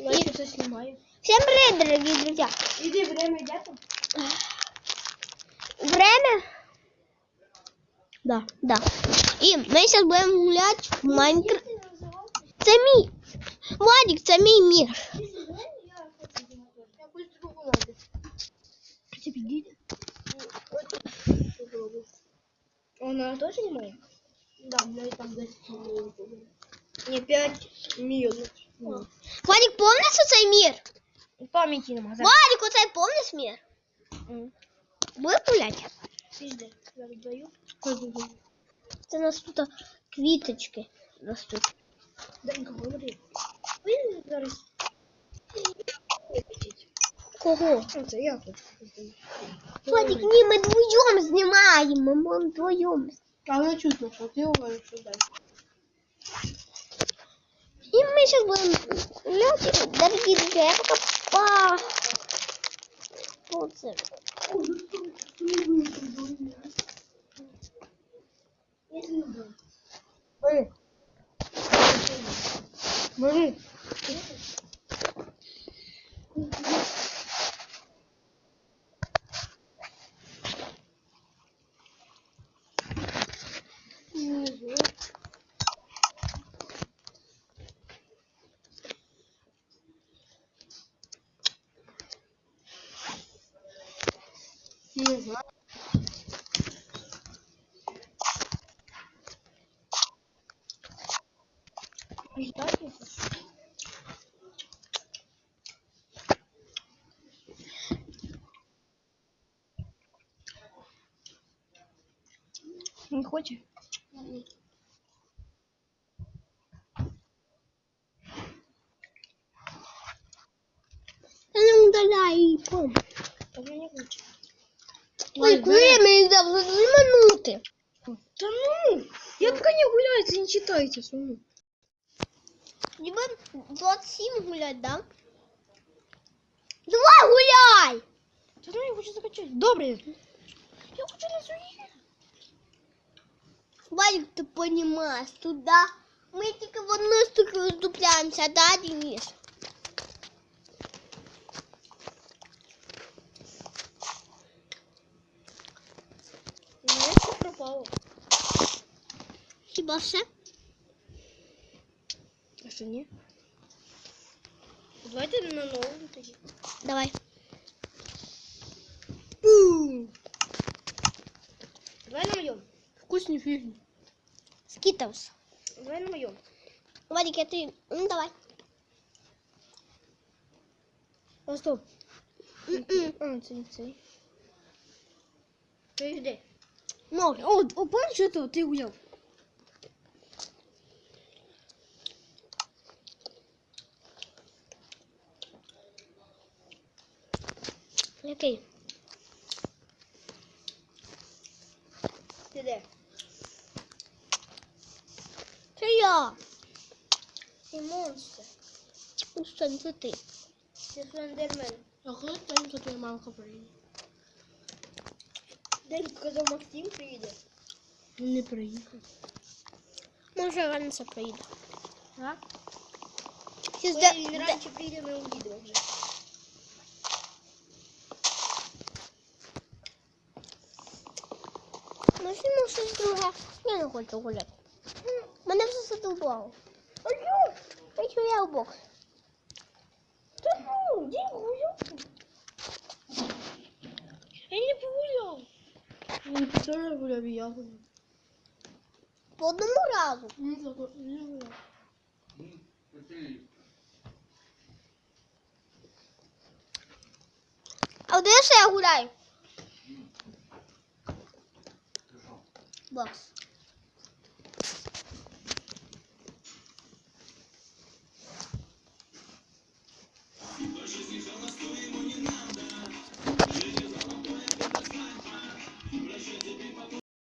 Я что-то снимаю. Всем привет, дорогие друзья! Иди, время идет. Время? Да, да. И мы сейчас будем гулять в Майнкрафт. Це мій. Владик, це мій мір. Она тоже не моя? Да, у меня там 10 миллионов. Не 5 миллионов. Владик, помниш оцей мір? Памяти нема. Владик, оцей помниш мір? Будемо гуляти? Пизды. Я віддаю. Це у нас тут квіточки ростуть. Данька, говори. Ви зараз. Кого? Це я хочу. Владик, ні, ми вдвоєм знімаємо, ми вдвоєм. Але чутно, що ти говориш, що далі. Мы сейчас будем гулять, дорогие друзья, я пока по... Что? Не хочешь? Не удаляй, пом. Ой, время дав за дві минути. Да ну! Я пока не гуляете, не читайте сумму. Ніби 27 гулять, да? Давай гуляй! Да ну я хочу закачать. Добре. Я хочу на свои. Валик, ты понимаешь, туда мы только в одну сторону вступляемся, да, Денис? У меня все пропало. Хіба все? А что не? Давайте на новом тоді. Давай. Давай на моем. Вкусный фильм. Скитлс. Давай на моем. Вадик, я ты... Ну, давай. А стоп. М-м. А, це не цей. Ти йди. Може. О, о, помниш этого? Ти гуляв. Який? Ти де? Це я. Ти монстр. Устань, це ти. Ти слендермен. А Танька твоя мамка приїде? Денька казав Максим приїде. Не приїхав. Може, раніше приїде. А? Коли де- він раніше приїде, ми увидимо вже. Ну, зніму щось друге. Я не хочу гуляти. Мене все задовбало. Алло, хочу я в бокс. Та ну, гуляв. Він теж гуляв, і я гуляв. По одному разу. Ні, так, не гуляв. А де ще я гуляю? Бокс.